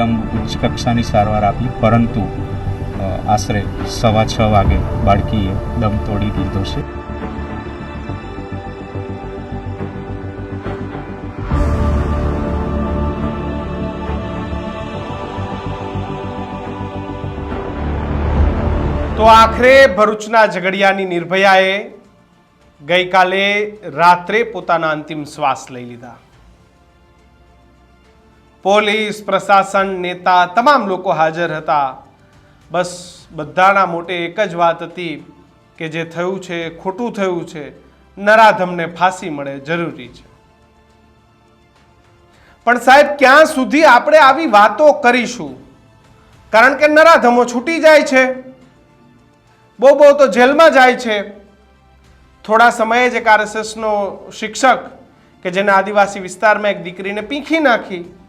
એકદમ ઉચ્ચ કક્ષાની સારવાર આપી, પરંતુ આશરે સવા છ વાગે બાળકીએ દમ તોડી દીધો છે. તો આખરે ભરૂચના ઝઘડિયાની નિર્ભયાએ ગઈકાલે રાત્રે પોતાના અંતિમ શ્વાસ લઈ લીધા. પોલીસ, પ્રશાસન, નેતા તમામ લોકો હાજર હતા. બસ બધાના મોટે એક જ વાત હતી કે જે થયું છે, ખોટું થયું છે નરાધમને ફાંસી મળે જરૂરી છે. પણ સાહેબ, ક્યાં સુધી આપણે આવી વાતો કરીશું? કારણ કે નરાધમો છૂટી જાય છે. બહુ બહુ તો જેલમાં જાય છે. થોડા સમયે જ એક આરએસએસનો શિક્ષક કે જેને આદિવાસી વિસ્તારમાં એક દીકરીને પીંખી નાખી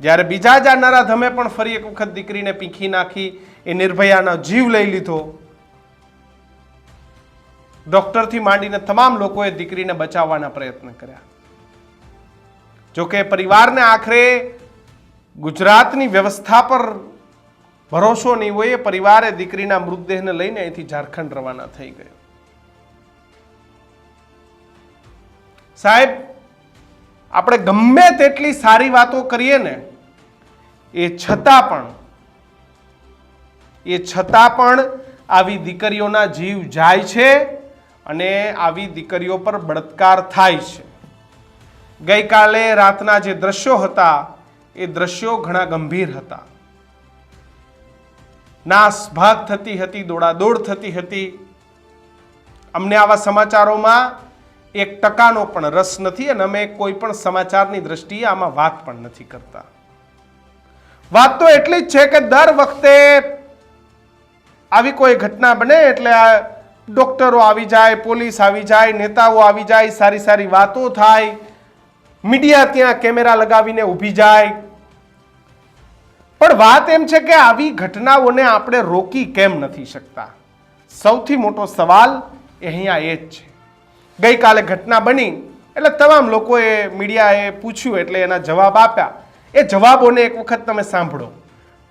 જ્યારે બીજા જ આ નરાધમે પણ ફરી એક વખત દીકરીને પીંખી નાખી, એ નિર્ભયાનો જીવ લઈ લીધો. ડોક્ટરથી માંડીને તમામ લોકોએ દીકરીને બચાવવાના પ્રયત્ન કર્યા. જોકે પરિવારને આખરે ગુજરાતની વ્યવસ્થા પર ભરોસો નહીં હોય, એ પરિવારે દીકરીના મૃતદેહને લઈને અહીંથી ઝારખંડ રવાના થઈ ગયો. સાહેબ આપણે ગમે તેટલી સારી વાતો કરીએ ને, એ છતાં પણ, એ છતાં પણ આવી દીકરીઓના જીવ જાય છે અને આવી દીકરીઓ પર બળાત્કાર થાય છે. ગઈકાલે રાતના જે દ્રશ્યો હતા, એ દ્રશ્યો ઘણા ગંભીર હતા. નાસભાગ થતી હતી, દોડાદોડ થતી હતી. અમને આવા સમાચારોમાં એક ટકાનો પણ રસ નથી અને અમે કોઈ પણ સમાચારની દ્રષ્ટિએ આમાં વાત પણ નથી કરતા. વાત તો એટલી જ છે કે દર વખતે આવી કોઈ ઘટના બને એટલે આ ડોક્ટરો આવી જાય, પોલીસ આવી જાય, નેતાઓ આવી જાય, સારી સારી વાતો થાય, મીડિયા ત્યાં કેમેરા લગાવીને ઊભી જાય. પણ વાત એમ છે કે આવી ઘટનાઓને આપણે રોકી કેમ નથી શકતા? સૌથી મોટો સવાલ અહીંયા એ જ છે. ગઈકાલે ઘટના બની એટલે તમામ લોકોએ મીડિયાએ પૂછ્યું એટલે એના જવાબ આપ્યા. એ જવાબોને એક વખત તમે સાંભળો.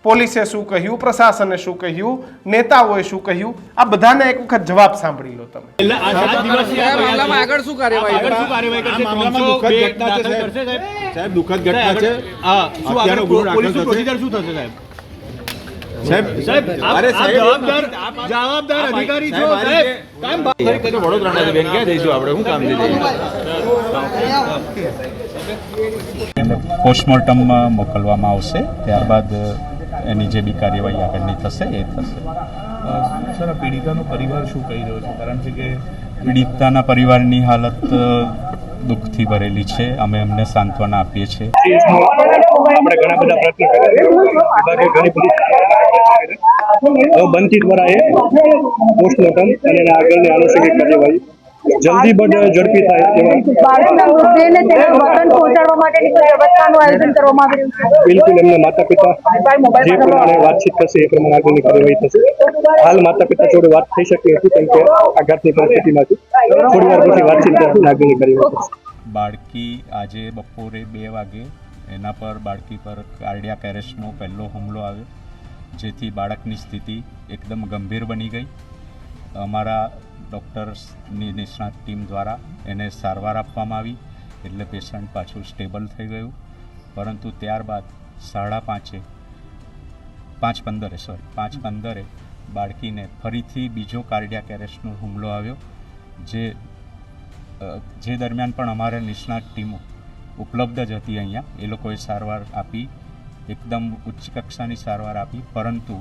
પોલીસે શું કહ્યું? પ્રશાસને શું કહ્યું? નેતાઓએ શું કહ્યું? આ બધાના એક વખત જવાબ સાંભળી લો તમે. આગળ શું કાર્યવાહી આગળ શું કાર્યવાહી કરશે? આ મામલામાં ત્રણસો દુઃખદ ઘટના છે, આગળ શું થશે સાહેબ? સાહેબ સાહેબ અરે સાહેબ જવાબદાર જવાબદાર અધિકારી છો સાહેબ, આ સાહેબ રીતે- કામ વડોદરાના બેન ક્યાં જઈશું આપણે? કામ પોસ્ટમોર્ટમમાં મોકલવામાં આવશે ત્યારબાદ એની જે બી કાર્યવાહી આગળની થશે એ થશે. સર આ પીડિતાનો પરિવાર શું કહી રહ્યો છે? કારણ છે કે પીડિતાના પરિવારની હાલત દુઃખથી ભરેલી છે. અમે એમને સાંત્વના આપીએ છીએ. ઘણા બધા પ્રયત્ન કર્યા ઘણી બધી બનતી દ્વારા પોસ્ટમોર્ટમ અને આગળની આનુષંગિક કાર્યવાહી જલ્દી બને ઝડપી થાય બાળકના મૃતદેહને તેના વતન પહોંચાડવા માટેની કોઈ વ્યવસ્થાનું આયોજન કરવામાં આવી રહ્યું છે? બિલકુલ એમના માતા પિતા જે પ્રમાણે વાતચીત થશે એ પ્રમાણે આગળની કાર્યવાહી થશે. હાલ માતા પિતા જોડે વાત થઈ શકી હતી કેમ કે આઘાતની પરિસ્થિતિમાંથી થોડી વાર પછી વાતચીત થશે આગળની કાર્યવાહી થશે. બાળકી આજે બપોરે બે વાગે એના પર બાળકી પર કાર્ડિયાક એરેસ્ટનો પહેલો હુમલો આવ્યો જેથી બાળકની સ્થિતિ એકદમ ગંભીર બની ગઈ. અમારા ડૉક્ટર્સની નિષ્ણાત ટીમ દ્વારા એને સારવાર આપવામાં આવી. એટલે પેશન્ટ પાછું સ્ટેબલ થઈ ગયું. પરંતુ ત્યારબાદ સાડા પાંચે, પાંચ પંદરે સોરી પાંચ પંદરે બાળકીને ફરીથી બીજો કાર્ડિયાક એરેસ્ટનો હુમલો આવ્યો, જે જે દરમિયાન પણ અમારે નિષ્ણાત ટીમો ઉપલબ્ધ જ હતી અહીંયા. એ લોકોએ સારવાર આપી, એકદમ ઉચ્ચ કક્ષાની સારવાર આપી, પરંતુ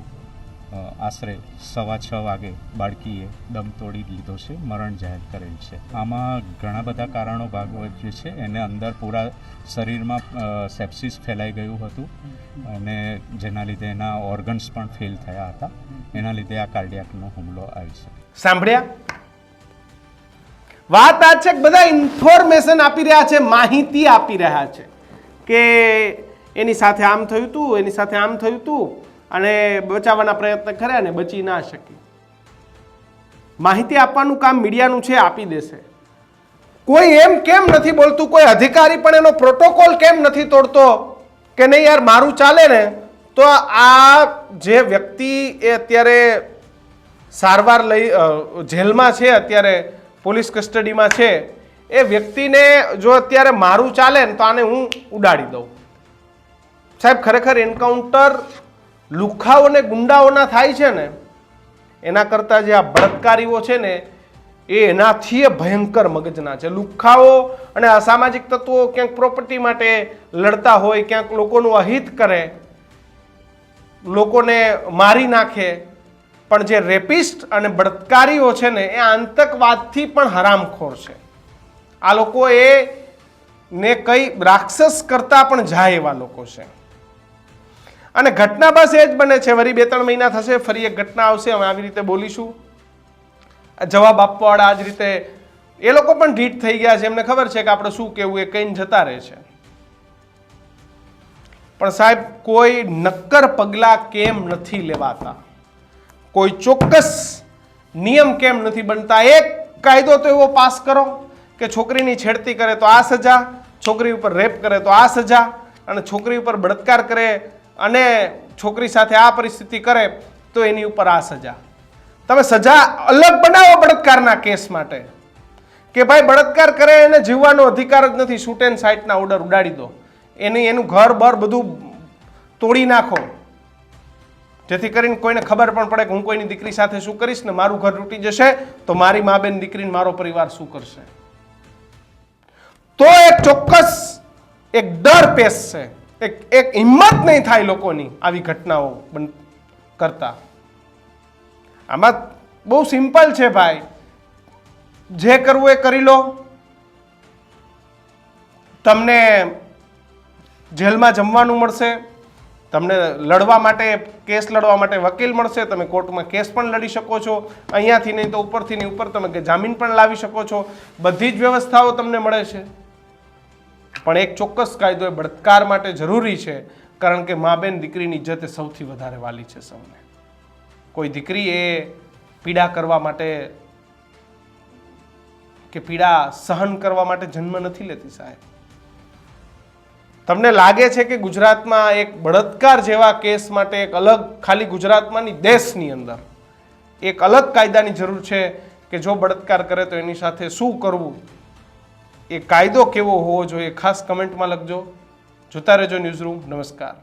આશરે સવા છ વાગે બાળકીએ દમ તોડી લીધો છે, મરણ જાહેર કરેલ છે. આમાં ઘણા બધા કારણો ભાગ જે છે. એને અંદર પૂરા શરીરમાં સેપ્સિસ ફેલાઈ ગયું હતું અને જેના લીધે એના ઓર્ગન્સ પણ ફેલ થયા હતા. એના લીધે આ કાર્ડિયાકનો હુમલો આવી છે. સાંભળ્યા? વાત આ છે કે બધા ઇન્ફોર્મેશન આપી રહ્યા છે, માહિતી આપી રહ્યા છે. કે એની સાથે આમ થયું હતું એની સાથે આમ થયું હતું અને બચાવવાના પ્રયત્ન કર્યા ને બચી ના શકી. માહિતી આપવાનું કામ મીડિયાનું છે, આપી દેશે. કોઈ એમ કેમ નથી બોલતું? કોઈ અધિકારી પણ એનો પ્રોટોકોલ કેમ નથી તોડતો? કે નહીં યાર, મારું ચાલે ને? તો આ જે વ્યક્તિ એ અત્યારે સારવાર લઈ જેલમાં છે, અત્યારે પોલીસ કસ્ટડીમાં છે, એ વ્યક્તિને જો અત્યારે મારું ચાલે ને, તો આને હું ઉડાડી દઉં. સાહેબ, ખરેખર એન્કાઉન્ટર લુખાઓ અને ગુંડાઓના થાય છે ને, એના કરતાં જે આ બળાત્કારીઓ છે ને, એ એનાથી ભયંકર મગજના છે. લુખાઓ અને અસામાજિક તત્વો ક્યાંક પ્રોપર્ટી માટે લડતા હોય, ક્યાંક લોકોનું અહિત કરે, લોકોને મારી નાખે, પણ જે રેપિસ્ટ અને બળાત્કારીઓ છે ને, એ આતંકવાદથી પણ હરામખોર છે. આ લોકો એ ને કંઈ રાક્ષસ કરતાં પણ જાય એવા લોકો છે. અને ઘટના બસ એ જ બને છે. વળી બે ત્રણ મહિના થશે, ફરી એક ઘટના આવશે, અમે આવી રીતે બોલીશું. જવાબ આપવાવાળા આ જ રીતે, એ લોકો પણ ઢીટ થઈ ગયા છે. એમને ખબર છે કે આપણે શું કહેવું એ કહીને જતા રહે છે. પણ સાહેબ, કોઈ નક્કર પગલાં કેમ નથી લેવાતા? કોઈ ચોક્કસ નિયમ કેમ નથી બનતા? એક કાયદો તો એવો પાસ કરો કે છોકરીની છેડતી કરે તો આ સજા, છોકરી ઉપર રેપ કરે તો આ સજા, અને છોકરી ઉપર બળાત્કાર કરે અને છોકરી સાથે આ પરિસ્થિતિ કરે, તો એની ઉપર આ સજા. તમે સજા અલગ બનાવો બળાત્કારના કેસ માટે. કે ભાઈ બળાત્કાર કરે એને જીવવાનો અધિકાર જ નથી શૂટ એન્ડ સાઇટના ઓર્ડર ઉડાડી દો. એની એનું ઘર બર બધું તોડી નાખો. જેથી કરીને કોઈને ખબર પણ પડે કે હું કોઈની દીકરી સાથે શું કરીશ ને મારું ઘર તૂટી જશે, તો મારી મા બેન દીકરીને મારો પરિવાર શું કરશે? તો એક ચોક્કસ એક ડર પેસશે એક એક હિંમત નહીં થાય લોકોની આવી ઘટનાઓ બન કરતા. આમાં બહુ સિમ્પલ છે ભાઈ. જે કરવું એ કરી લો. તમને જેલમાં જમવાનું મળશે. તમને લડવા માટે, કેસ લડવા માટે વકીલ મળશે. તમે કોર્ટમાં કેસ પણ લડી શકો છો. અહીંયાથી નહીં તો ઉપરથી નહીં, ઉપર તમે જામીન પણ લાવી શકો છો. બધી જ વ્યવસ્થાઓ તમને મળે છે. પણ એક ચોક્કસ કાયદો એ બળાત્કાર માટે જરૂરી છે, કારણ કે મા બેન દીકરીની ઇજ્જત એ સૌથી વધારે વાલી છે સૌને. કોઈ દીકરી એ પીડા કરવા માટે કે પીડા સહન કરવા માટે જન્મ નથી લેતી સાહેબ. તમને લાગે છે કે ગુજરાતમાં એક બળાત્કાર જેવા કેસ માટે એક અલગ ખાલી ગુજરાતમાંની દેશની અંદર એક અલગ કાયદાની જરૂર છે કે જો બળાત્કાર કરે તો એની સાથે શું કરવું? એ કાયદો કેવો હોવો જોઈએ ખાસ કમેન્ટમાં લખજો. જોતા રહેજો ન્યૂઝરૂમ. નમસ્કાર.